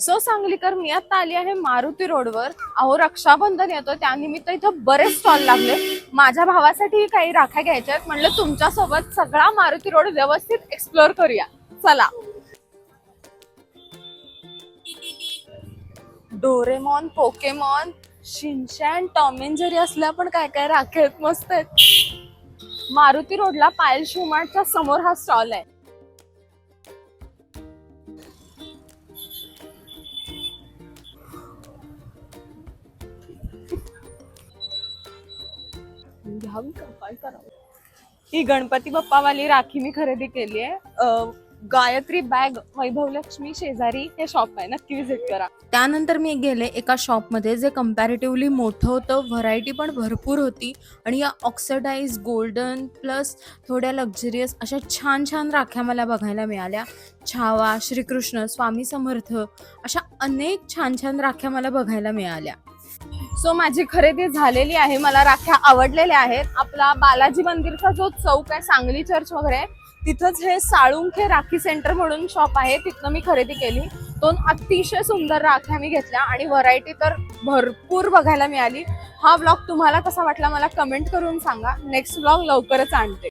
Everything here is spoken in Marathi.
सो सांगलीकर मी आता आली आहे मारुती रोडवर. अहो रक्षाबंधन येतो त्यानिमित्त इथं बरेच स्टॉल लागले. माझ्या भावासाठी काही राख्या घ्यायच्या आहेत. म्हणलं तुमच्यासोबत सगळा मारुती रोड व्यवस्थित एक्सप्लोअर करूया. चला. डोरेमॉन पोकेमॉन शिनशॅन टॉम जरी जेरी असल्या पण काय काय राख्या आहेत मस्त आहेत. मारुती रोडला पायल शिवमार्टच्या समोर हा स्टॉल आहे. घ्यावी का? काय करावं? ही गणपती बाप्पावाली राखी मी खरेदी केली आहे गायत्री बॅग वैभव लक्ष्मी शेजारी हे शॉप आहे नक्की विजिट करा त्यानंतर मी गेले एका शॉपमध्ये जे कम्पॅरेटिव्हली मोठं होतं व्हरायटी पण भरपूर होती आणि या ऑक्सिडाईज गोल्डन प्लस थोड्या लक्झरियस अशा छान छान राख्या मला बघायला मिळाल्या छावा श्रीकृष्ण स्वामी समर्थ अशा अनेक छान छान राख्या मला बघायला मिळाल्या सो माझी खरेदी झालेली आहे मला राख्या आवडलेल्या आहेत. आपला बालाजी मंदिरचा जो चौक आहे सांगली चर्च वगैरे तिथंच हे साळुंखे राखी सेंटर म्हणून शॉप आहे. तिथनं मी खरेदी केली. दोन अतिशय सुंदर राख्या मी घेतल्या आणि व्हरायटी तर भरपूर बघायला मिळाली. हा ब्लॉग तुम्हाला कसा वाटला मला कमेंट करून सांगा. नेक्स्ट ब्लॉग लवकरच आणते.